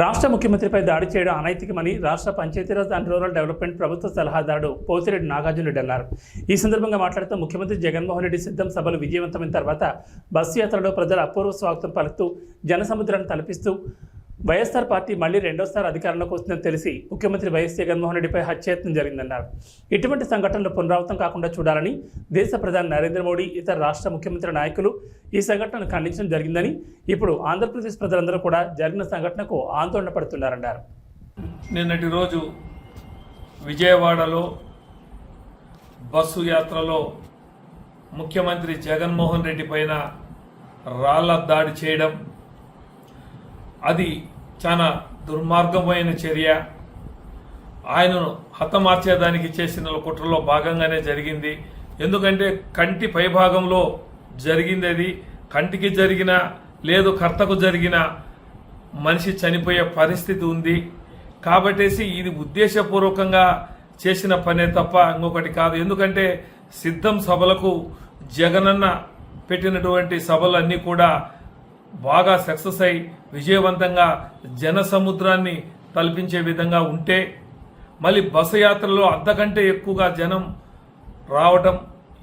రాష్ట్ర ముఖ్యమంత్రిపై దాడి చేయడం అనైతికమని రాష్ట్ర పంచాయతీరాజ్ అండ్ రూరల్ డెవలప్మెంట్ ప్రభుత్వ సలహాదారుడు పోతిరెడ్డి నాగార్జున రెడ్డి అన్నారు. ఈ సందర్భంగా మాట్లాడుతూ ముఖ్యమంత్రి జగన్మోహన్ రెడ్డి సిద్ధం సభలు విజయవంతమైన తర్వాత బస్సు యాత్రలో ప్రజల అపూర్వ స్వాగతం పలుకుతూ జనసముద్రాన్ని తలపిస్తూ వైఎస్ఆర్ పార్టీ మళ్ళీ రెండోసారి అధికారంలోకి వస్తుందని తెలిసి ముఖ్యమంత్రి వైఎస్ జగన్మోహన్ రెడ్డిపై హత్యయత్నం జరిగిందన్నారు. ఇటువంటి సంఘటనలు పునరావృతం కాకుండా చూడాలని దేశ ప్రధాని నరేంద్ర మోడీ ఇతర రాష్ట్ర ముఖ్యమంత్రి నాయకులు ఈ సంఘటనను ఖండించడం జరిగిందని ఇప్పుడు ఆంధ్రప్రదేశ్ ప్రజలందరూ కూడా జరిగిన సంఘటనకు ఆందోళన పడుతున్నారన్నారు. నిన్నటి రోజు విజయవాడలో బస్సు యాత్రలో ముఖ్యమంత్రి జగన్మోహన్ రెడ్డి పైన రాళ్ళ దాడి చేయడం అది చాలా దుర్మార్గమైన చర్య. ఆయనను హతమార్చేదానికి చేసిన కుట్రలో భాగంగానే జరిగింది. ఎందుకంటే కంటి పైభాగంలో జరిగింది అది కంటికి జరిగిన లేదు కర్తకు జరిగిన మనిషి చనిపోయే పరిస్థితి ఉంది. కాబట్టేసి ఇది ఉద్దేశపూర్వకంగా చేసిన పనే తప్ప ఇంకొకటి కాదు. ఎందుకంటే సిద్ధం సభలకు జగనన్న పెట్టినటువంటి సభలన్నీ కూడా బాగా సక్సెస్ అయి విజయవంతంగా జన సముద్రాన్ని తలపించే విధంగా ఉంటే మళ్ళీ బస్సు యాత్రలో అంతకంటే ఎక్కువగా జనం రావటం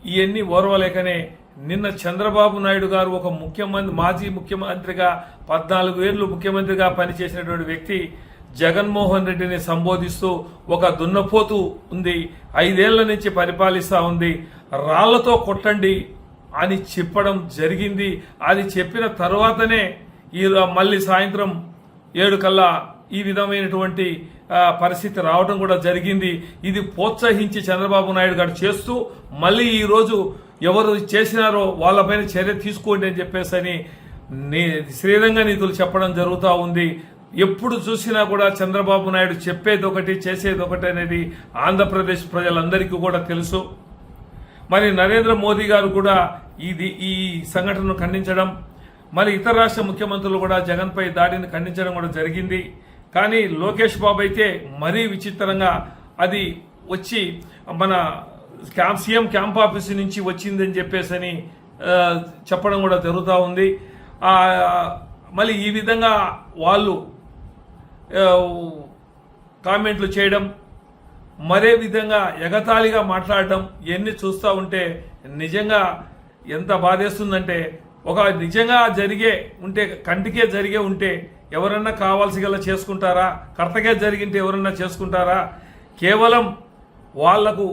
ఇవన్నీ ఓర్వలేకనే నిన్న చంద్రబాబు నాయుడు గారు ఒక ముఖ్యమంత్రి మాజీ ముఖ్యమంత్రిగా పద్నాలుగు ఏళ్ళు ముఖ్యమంత్రిగా పనిచేసినటువంటి వ్యక్తి జగన్మోహన్ రెడ్డిని సంబోధిస్తూ ఒక దున్నపోతు ఉంది ఐదేళ్ళ నుంచి పరిపాలిస్తా ఉంది. రాళ్ళతో కొట్టండి అని చెప్పడం జరిగింది. అది చెప్పిన తర్వాతనే ఈ మళ్ళీ సాయంత్రం ఏడు కల్లా ఈ విధమైనటువంటి పరిస్థితి రావడం కూడా జరిగింది. ఇది ప్రోత్సహించి చంద్రబాబు నాయుడు గారు చేస్తూ మళ్ళీ ఈరోజు ఎవరు చేసినారో వాళ్ళపైన చర్య తీసుకోండి అని చెప్పేసి అని నీ శ్రీరంగ నిధులు చెప్పడం జరుగుతూ ఉంది. ఎప్పుడు చూసినా కూడా చంద్రబాబు నాయుడు చెప్పేది ఒకటి చేసేది ఒకటి అనేది ఆంధ్రప్రదేశ్ ప్రజలందరికీ కూడా తెలుసు. మరి నరేంద్ర మోదీ గారు కూడా ఇది ఈ సంఘటనను ఖండించడం మరి ఇతర రాష్ట్ర ముఖ్యమంత్రులు కూడా జగన్పై దాడిని ఖండించడం కూడా జరిగింది. కానీ లోకేష్ బాబు అయితే మరీ విచిత్రంగా అది వచ్చి మన క్యాంప్ సీఎం క్యాంప్ ఆఫీస్ నుంచి వచ్చిందని చెప్పేసి అని చెప్పడం కూడా జరుగుతూ ఉంది. మళ్ళీ ఈ విధంగా వాళ్ళు కామెంట్లు చేయడం మరే విధంగా ఎగతాళిగా మాట్లాడడం ఇవన్నీ చూస్తూ ఉంటే నిజంగా ఎంత బాధేస్తుందంటే ఒక నిజంగా జరిగే ఉంటే కంటికే జరిగే ఉంటే ఎవరన్నా కావాల్సి గల చేసుకుంటారా? కర్తకే జరిగింటే ఎవరన్నా చేసుకుంటారా? కేవలం వాళ్ళకు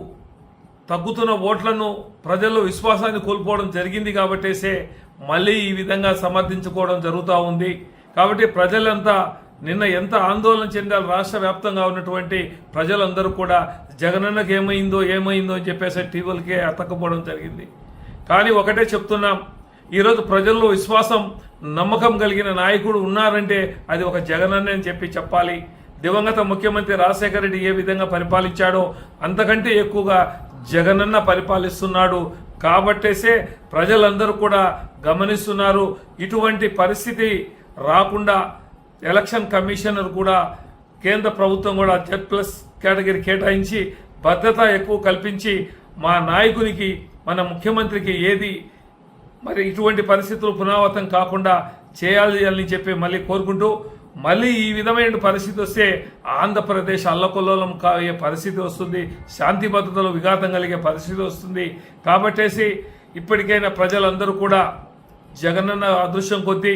తగ్గుతున్న ఓట్లను ప్రజల్లో విశ్వాసాన్ని కోల్పోవడం జరిగింది కాబట్టేసే మళ్ళీ ఈ విధంగా సమర్థించుకోవడం జరుగుతూ ఉంది. కాబట్టి ప్రజలంతా నిన్న ఎంత ఆందోళన చెందాలి రాష్ట్ర వ్యాప్తంగా ఉన్నటువంటి ప్రజలందరూ కూడా జగనన్నకు ఏమైందో ఏమైందో అని చెప్పేసి టీవీలకే అతకపోవడం జరిగింది. కానీ ఒకటే చెప్తున్నాం ఈరోజు ప్రజల్లో విశ్వాసం నమ్మకం కలిగిన నాయకుడు ఉన్నారంటే అది ఒక జగనన్న అని చెప్పి చెప్పాలి. దివంగత ముఖ్యమంత్రి రాజశేఖర రెడ్డి ఏ విధంగా పరిపాలించాడో అంతకంటే ఎక్కువగా జగనన్న పరిపాలిస్తున్నాడు. కాబట్టేసే ప్రజలందరూ కూడా గమనిస్తున్నారు ఇటువంటి పరిస్థితి రాకుండా ఎలక్షన్ కమిషనర్ కూడా కేంద్ర ప్రభుత్వం కూడా జెడ్ ప్లస్ కేటగిరీ కేటాయించి భద్రత ఎక్కువ కల్పించి మా నాయకునికి మన ముఖ్యమంత్రికి ఏది మరి ఇటువంటి పరిస్థితులు పునరావృతం కాకుండా చేయాలి అని చెప్పి మళ్ళీ కోరుకుంటూ మళ్ళీ ఈ విధమైన పరిస్థితి వస్తే ఆంధ్రప్రదేశ్ అల్లకొల్లోలం కాయే పరిస్థితి వస్తుంది శాంతి భద్రతలు విఘాతం కలిగే పరిస్థితి వస్తుంది. కాబట్టేసి ఇప్పటికైనా ప్రజలందరూ కూడా జగనన్న అదృశ్యం కొద్దీ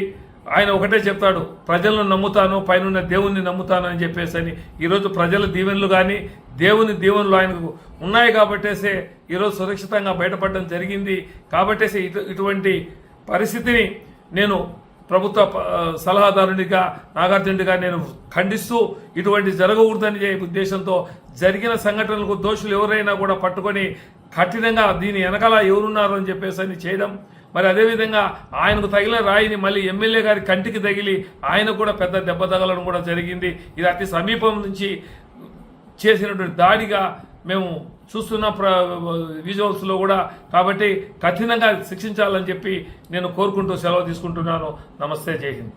ఆయన ఒకటే చెప్తాడు ప్రజలను నమ్ముతాను పైన దేవుణ్ణి నమ్ముతాను అని చెప్పేసి అని. ఈరోజు ప్రజల దీవెనలు కానీ దేవుని దీవెనలు ఆయనకు ఉన్నాయి కాబట్టేసే ఈరోజు సురక్షితంగా బయటపడడం జరిగింది. కాబట్టేసే ఇటు ఇటువంటి పరిస్థితిని నేను ప్రభుత్వ సలహాదారునిగా నాగార్జునుడిగా నేను ఖండిస్తూ ఇటువంటి జరగకూడదని ఉద్దేశంతో జరిగిన సంఘటనలకు దోషులు ఎవరైనా కూడా పట్టుకొని కఠినంగా దీని వెనకాల ఎవరున్నారు అని చెప్పేసి అని చేయడం మరి అదేవిధంగా ఆయనకు తగిలిన రాయిని మళ్ళీ ఎమ్మెల్యే గారి కంటికి తగిలి ఆయన కూడా పెద్ద దెబ్బ తగలడం కూడా జరిగింది. ఇది అతి సమీపం నుంచి చేసినటువంటి దాడిగా మేము చూస్తున్న ప్ర విజువల్స్లో కూడా. కాబట్టి కఠినంగా శిక్షించాలని చెప్పి నేను కోరుకుంటూ సెలవు తీసుకుంటున్నాను. నమస్తే జై హింద్.